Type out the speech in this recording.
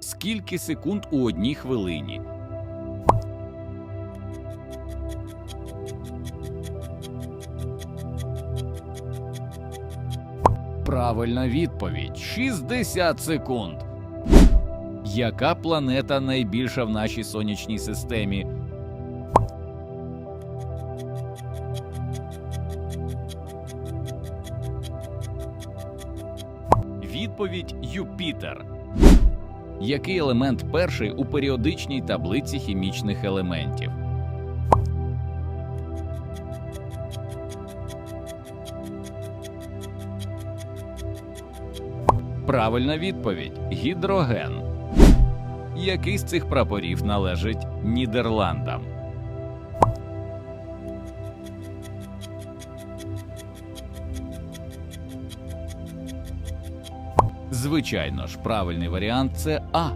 Скільки секунд у одній хвилині? Правильна відповідь 60 секунд. Яка планета найбільша в нашій сонячній системі? Відповідь Юпітер. Який елемент перший у періодичній таблиці хімічних елементів? Правильна відповідь гідроген. Який з цих прапорів належить Нідерландам? Звичайно ж, правильний варіант це А.